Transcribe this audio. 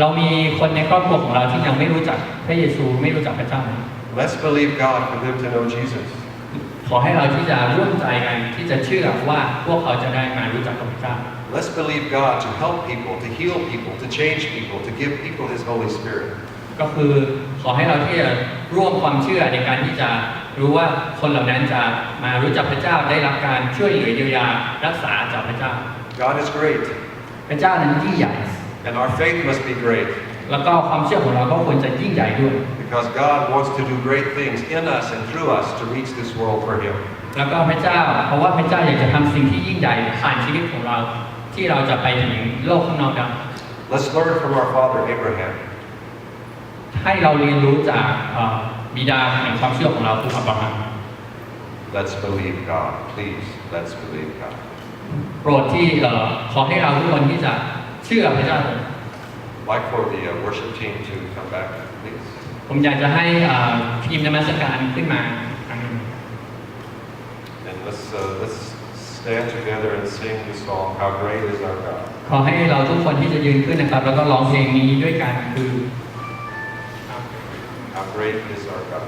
เรามีคนในครอบครัวของเราที่ยังไม่รู้จักพระเยซูไม่รู้จักพระเจ้า Let's believe God for them to know Jesus. ขอให้เราที่จะร่วมใจกันที่จะเชื่อว่าพวกเขาจะได้มารู้จักกับพระเจ้า Let's believe God to help people, to heal people, to change people, to give people His Holy Spirit. ก็คือขอให้เราที่จะร่วมความเชื่อในการที่จะรู้ว่าคนเหล่านั้นจะมารู้จักพระเจ้าได้รับการช่วยเหลือเยียวยารักษาจากพระเจ้า God is great, พระเจ้านั้นยิ่งใหญ่ and our faith must be great แล้วก็ความเชื่อของเราก็ควรจะยิ่งใหญ่ด้วย because God wants to do great things in us and through us to reach this world for Him. แล้วก็พระเจ้า เพราะว่าพระเจ้าอยากจะทำสิ่งที่ยิ่งใหญ่ผ่านชีวิตของเรา ที่เราจะไปถึงโลกข้างนอกได้ Let's learn from our father Abraham. ให้เราเรียนรู้จากเอ่อบิดาแห่งความเชื่อของเราคืออับราฮัม Let's believe God. Please, let's believe God. โปรดที่เอ่อขอให้เราทุกคนที่จะ เชื่อพระเจ้า Like for the uh, worship team to come back, please. ผมอยากจะให้เอ่อทีมนมัสการขึ้นมาอีกครั้งหนึ่ง And let's uh, let's stand together and sing the song "How Great Is Our God." ขอให้เราทุกคนที่จะยืนขึ้นนะครับ แล้วก็ร้องเพลงนี้ด้วยกันคือ How great is our God.